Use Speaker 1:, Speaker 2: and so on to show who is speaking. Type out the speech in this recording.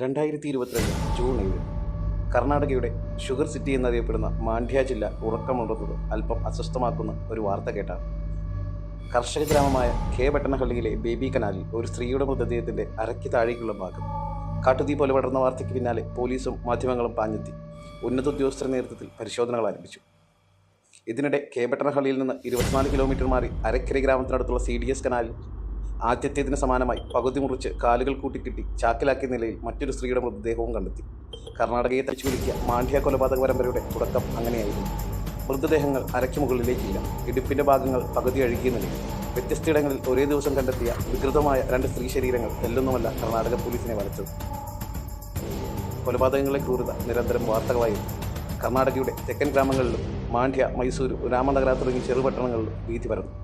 Speaker 1: രണ്ടായിരത്തി ഇരുപത്തിരണ്ട് ജൂൺ ഏഴ് കർണാടകയുടെ ഷുഗർ സിറ്റി എന്നറിയപ്പെടുന്ന മാണ്ഡ്യ ജില്ല ഉറക്കമുണർന്നത് അല്പം അസ്വസ്ഥമാക്കുന്ന ഒരു വാർത്ത കേട്ടാണ്. കർഷക ഗ്രാമമായ കെ ബട്ടണഹള്ളിയിലെ ബേബി കനാലിൽ ഒരു സ്ത്രീയുടെ മൃതദേഹത്തിന്റെ അരയ്ക്ക് താഴേക്കുള്ള ഭാഗം കാട്ടുതീ പോലെ പടർന്ന വാർത്തയ്ക്ക് പിന്നാലെ പോലീസും മാധ്യമങ്ങളും പാഞ്ഞെത്തി. ഉന്നത ഉദ്യോഗസ്ഥരുടെ നേതൃത്വത്തിൽ പരിശോധനകൾ ആരംഭിച്ചു. ഇതിനിടെ കെ ബട്ടണഹള്ളിയിൽ നിന്ന് ഇരുപത്തിനാല് കിലോമീറ്റർ മാറി അരക്കര ഗ്രാമത്തിനടുത്തുള്ള സി ഡി എസ് കനാലിൽ ആദ്യത്തേതിന് സമാനമായി പകുതി മുറിച്ച് കാലുകൾ കൂട്ടിക്കിട്ടി ചാക്കിലാക്കിയ നിലയിൽ മറ്റൊരു സ്ത്രീയുടെ മൃതദേഹവും കണ്ടെത്തി. കർണാടകയെ തച്ചു വിളിക്കിയ മാണ്ഡ്യ കൊലപാതക പരമ്പരയുടെ തുടക്കം അങ്ങനെയായിരുന്നു. മൃതദേഹങ്ങൾ അരയ്ക്ക് മുകളിലേക്കില്ല. ഇടുപ്പിന്റെ ഭാഗങ്ങൾ പകുതി അഴുകിയ നിലയിൽ. വ്യത്യസ്തയിടങ്ങളിൽ ഒരേ ദിവസം കണ്ടെത്തിയ വികൃതമായ രണ്ട് സ്ത്രീ ശരീരങ്ങൾ തെല്ലൊന്നുമല്ല കർണാടക പോലീസിനെ വലച്ചത്. കൊലപാതകങ്ങളെ ക്രൂരത നിരന്തരം വാർത്തകളായിരുന്നു കർണാടകയുടെ തെക്കൻ ഗ്രാമങ്ങളിലും മാണ്ഡ്യ മൈസൂരു രാമനഗര തുടങ്ങിയ ചെറുപട്ടണങ്ങളിലും ഭീതി പരന്നു.